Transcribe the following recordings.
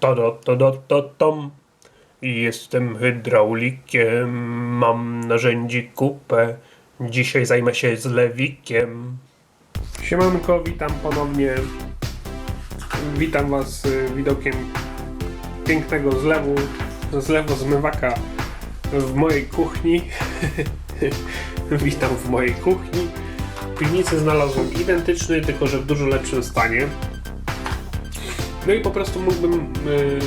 Ta da ta da ta tam. Jestem hydraulikiem, mam narzędzi kupę. Dzisiaj zajmę się zlewikiem. Siemanko, witam ponownie. Witam was y, widokiem pięknego zlewu, zlewu zmywaka w mojej kuchni. witam w mojej kuchni. W piwnicy znalazłem identyczny, tylko że w dużo lepszym stanie. No i po prostu mógłbym y,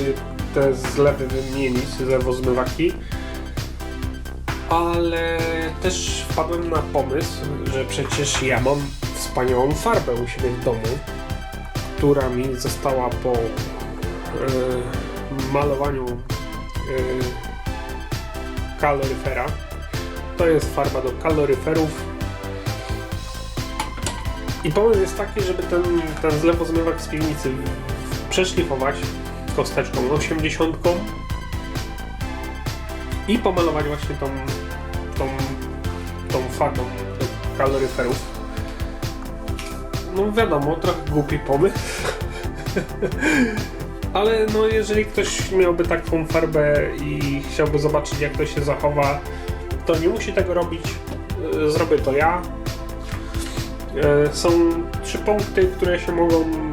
te zlewy wymienić, zlewozmywaki. Ale też wpadłem na pomysł, że przecież ja mam wspaniałą farbę u siebie w domu, która mi została po y, malowaniu y, kaloryfera. To jest farba do kaloryferów. I pomysł jest taki, żeby ten, ten zlewozmywak z piwnicy przeszlifować kosteczką 80 i pomalować właśnie tą, tą, tą farbą kaloryferów. No wiadomo, trochę głupi pomysł. Ale no jeżeli ktoś miałby taką farbę i chciałby zobaczyć jak to się zachowa, to nie musi tego robić. Yy, Zrobię to ja. Yy, Są trzy punkty, które się mogą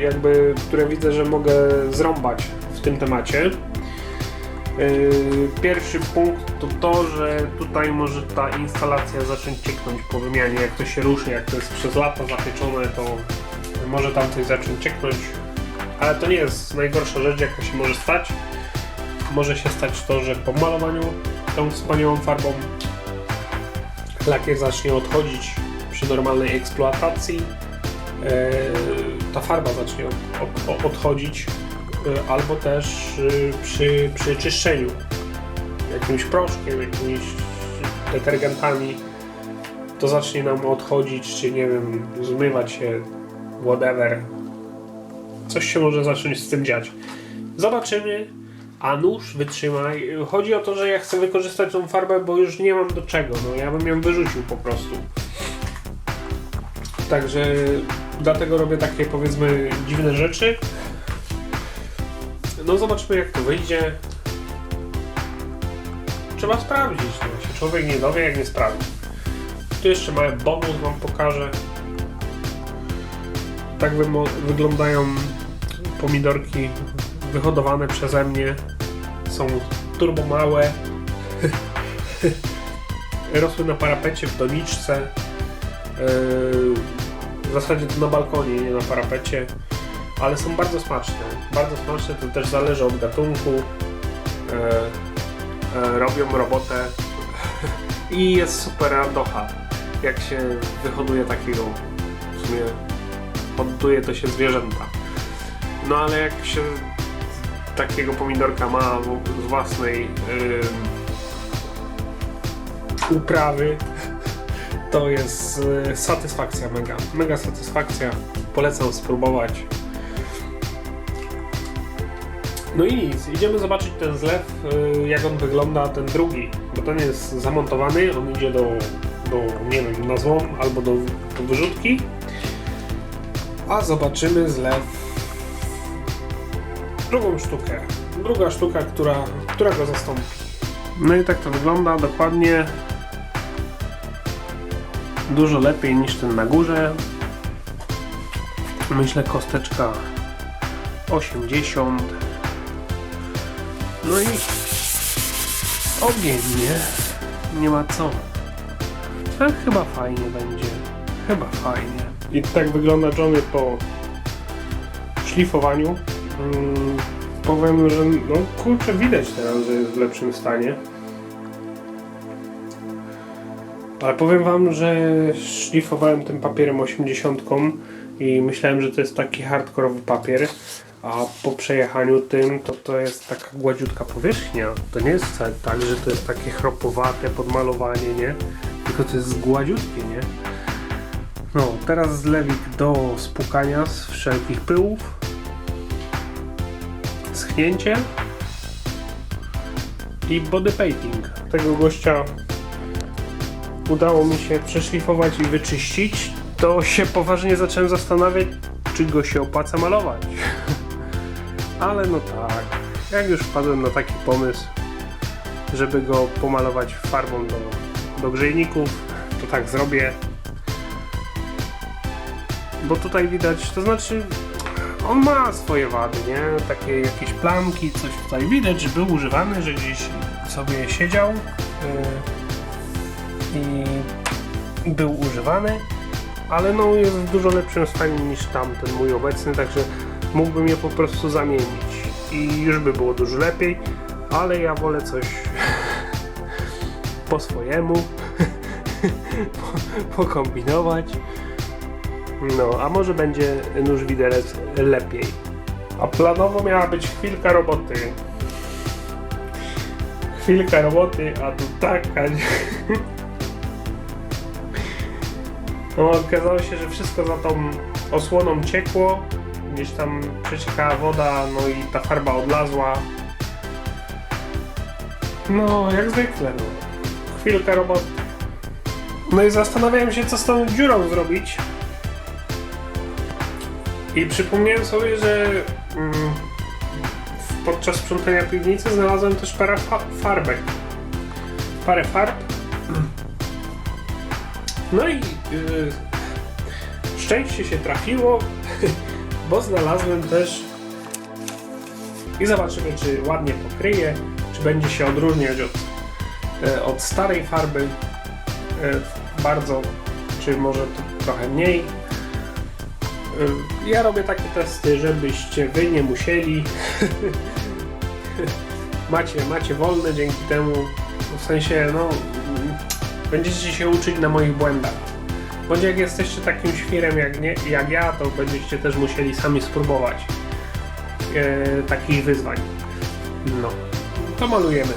jakby, które widzę, że mogę zrąbać w tym temacie. Y, Pierwszy punkt to to, że tutaj może ta instalacja zacząć cieknąć po wymianie. Jak to się ruszy, jak to jest przez lata zapieczone, to może tam coś zacząć cieknąć. Ale to nie jest najgorsza rzecz, jaka się może stać. Może się stać to, że po malowaniu tą wspaniałą farbą lakier zacznie odchodzić przy normalnej eksploatacji e, ta farba zacznie od, od, odchodzić, e, albo też e, przy, przy czyszczeniu jakimś proszkiem, jakimiś detergentami to zacznie nam odchodzić, czy nie wiem, zmywać się, whatever. Coś się może zacząć z tym dziać. Zobaczymy. A nóż wytrzymaj. Chodzi o to, że ja chcę wykorzystać tą farbę, bo już nie mam do czego. No ja bym ją wyrzucił po prostu. Także dlatego robię takie powiedzmy dziwne rzeczy. No zobaczmy jak to wyjdzie. Trzeba sprawdzić. No. Się człowiek nie dowie jak nie sprawdzi. Tu jeszcze mały bonus wam pokażę. Tak wyglądają pomidorki wyhodowane przeze mnie. Są turbo małe. Rosły na parapecie w doniczce. Yy, w zasadzie na balkonie, nie na parapecie, ale są bardzo smaczne. Bardzo smaczne, to też zależy od gatunku. E, e, robią robotę i jest super radocha, jak się wyhoduje takiego, w sumie hoduje to się zwierzęta. No ale jak się takiego pomidorka ma z własnej ym, uprawy, to jest y, satysfakcja mega. Mega satysfakcja. Polecam spróbować. No i nic, idziemy zobaczyć ten zlew, y, jak on wygląda, ten drugi, bo ten jest zamontowany, on idzie do, do nie wiem, na złom albo do, do wyrzutki. A zobaczymy zlew drugą sztukę. Druga sztuka, która, która go zastąpi. No i tak to wygląda dokładnie dużo lepiej niż ten na górze. Myślę kosteczka 80. No i ogień, nie? Nie ma co. Tak chyba fajnie będzie. Chyba fajnie. I tak wygląda Johnny po szlifowaniu. Mm, powiem, że no kurczę widać teraz, że jest w lepszym stanie. Ale powiem wam, że szlifowałem tym papierem 80 i myślałem, że to jest taki hardkorowy papier, a po przejechaniu tym to to jest taka gładziutka powierzchnia. To nie jest wcale tak, że to jest takie chropowate podmalowanie, nie? Tylko to jest gładziutkie, nie? No, teraz zlewik do spłukania z wszelkich pyłów. Schnięcie i body painting. Tego gościa udało mi się przeszlifować i wyczyścić, to się poważnie zacząłem zastanawiać, czy go się opłaca malować. Ale no tak, jak już wpadłem na taki pomysł, żeby go pomalować farbą do, do grzejników, to tak zrobię. Bo tutaj widać, to znaczy on ma swoje wady, nie? Takie jakieś plamki, coś tutaj widać, że był używany, że gdzieś sobie siedział yy, i był używany, ale no jest w dużo lepszym stanie niż tamten mój obecny, także mógłbym je po prostu zamienić i już by było dużo lepiej, ale ja wolę coś po swojemu po- pokombinować. No, a może będzie nóż widelec lepiej. A planowo miała być chwilka roboty. Chwilka roboty, a tu taka. No, okazało się, że wszystko za tą osłoną ciekło. Gdzieś tam przeciekała woda, no i ta farba odlazła. No, jak zwykle, no. Chwilka roboty. No i zastanawiałem się, co z tą dziurą zrobić. I przypomniałem sobie, że mm, podczas sprzątania piwnicy znalazłem też parę fa- farbek. Parę farb. No i szczęście się trafiło, bo znalazłem też i zobaczymy, czy ładnie pokryje, czy będzie się odróżniać od, e, od starej farby e, bardzo, czy może trochę mniej. Y, Ja robię takie testy, żebyście wy nie musieli. macie, macie wolne dzięki temu. W sensie, no, będziecie się uczyć na moich błędach. Bądź jak jesteście takim świrem jak, nie, jak ja, to będziecie też musieli sami spróbować e, takich wyzwań. No, to malujemy.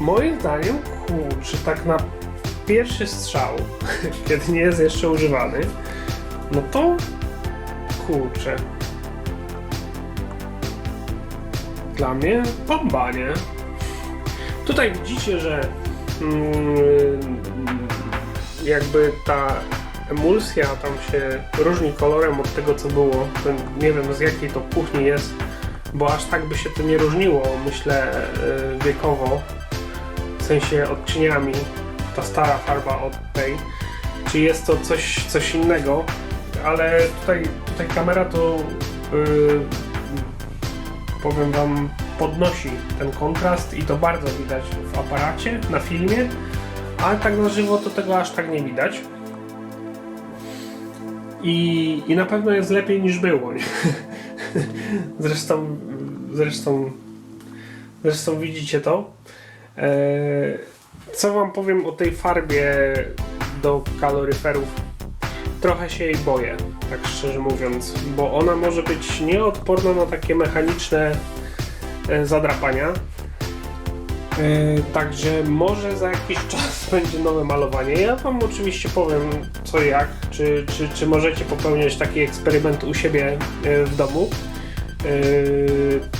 Moim zdaniem, kurczę, tak na pierwszy strzał, kiedy nie jest jeszcze używany, no to kurczę. Dla mnie bomba, nie? Tutaj widzicie, że mm, jakby ta emulsja tam się różni kolorem od tego, co było. Nie wiem z jakiej to kuchni jest, bo aż tak by się to nie różniło, myślę, y, wiekowo w sensie odcieniami, ta stara farba od tej, czy jest to coś, coś innego, ale tutaj, tutaj kamera to yy, powiem Wam podnosi ten kontrast i to bardzo widać w aparacie, na filmie, ale tak na żywo to tego aż tak nie widać. I, i na pewno jest lepiej niż było. Zresztą, zresztą, zresztą widzicie to. Eee, Co wam powiem o tej farbie do kaloryferów? Trochę się jej boję, tak szczerze mówiąc, bo ona może być nieodporna na takie mechaniczne e, zadrapania. E, Także może za jakiś czas będzie nowe malowanie. Ja wam oczywiście powiem co jak, czy, czy, czy możecie popełniać taki eksperyment u siebie e, w domu.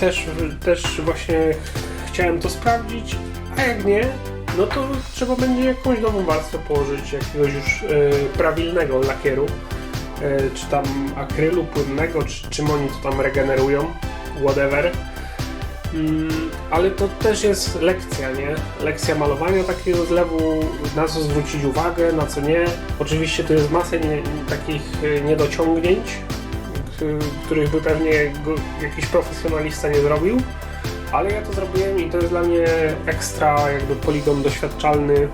Też, też właśnie chciałem to sprawdzić, a jak nie, no to trzeba będzie jakąś nową warstwę położyć, jakiegoś już prawilnego lakieru, czy tam akrylu płynnego, czy czym oni to tam regenerują, whatever. Mm, ale to też jest lekcja, nie? Lekcja malowania takiego zlewu, na co zwrócić uwagę, na co nie. Oczywiście tu jest masę nie, takich e, niedociągnięć, których by pewnie jakiś profesjonalista nie zrobił ale ja to zrobiłem i to jest dla mnie ekstra jakby poligon doświadczalny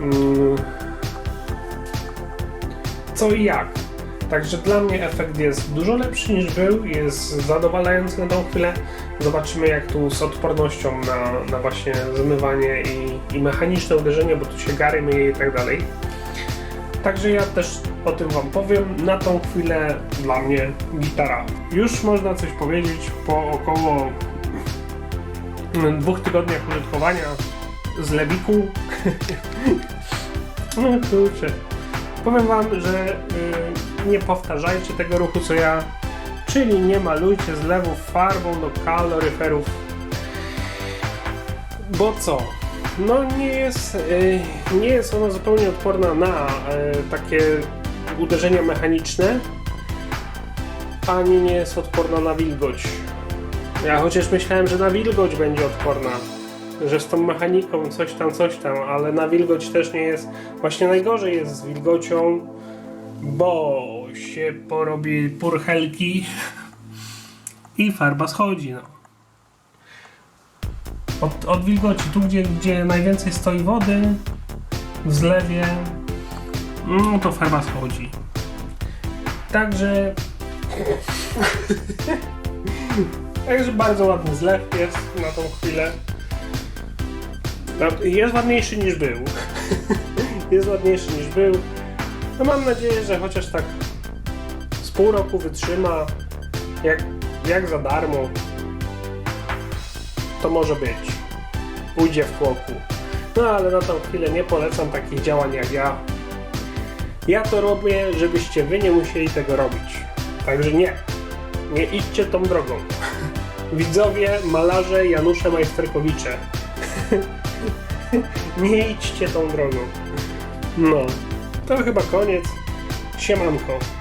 mm, co i jak. Także dla mnie efekt jest dużo lepszy niż był, jest zadowalający na tą chwilę. Zobaczymy jak tu z odpornością na, na właśnie zmywanie i, i mechaniczne uderzenie, bo tu się gary myje i tak dalej. Także ja też o tym Wam powiem. Na tą chwilę dla mnie gitara. Już można coś powiedzieć po około dwóch tygodniach użytkowania z Lewiku. no kurczę. Powiem wam, że y, nie powtarzajcie tego ruchu co ja, czyli nie malujcie zlewów farbą do kaloryferów. Bo co? No nie jest, y, nie jest ona zupełnie odporna na y, takie uderzenia mechaniczne, ani nie jest odporna na wilgoć. Ja chociaż myślałem, że na wilgoć będzie odporna, że z tą mechaniką coś tam, coś tam, ale na wilgoć też nie jest. Właśnie najgorzej jest z wilgocią, bo się porobi purchelki i farba schodzi. No. Od, od wilgoci, tu gdzie, gdzie najwięcej stoi wody, w zlewie, no to farba schodzi. Także. Także bardzo ładny zlew jest na tą chwilę. Jest ładniejszy niż był. jest ładniejszy niż był. No mam nadzieję, że chociaż tak z pół roku wytrzyma, jak, jak za darmo, to może być. Ujdzie w tłoku. No ale na tą chwilę nie polecam takich działań jak ja. Ja to robię, żebyście wy nie musieli tego robić. Także nie. Nie idźcie tą drogą. Widzowie, malarze, Janusze Majsterkowicze. nie idźcie tą drogą. No, to chyba koniec. Siemanko.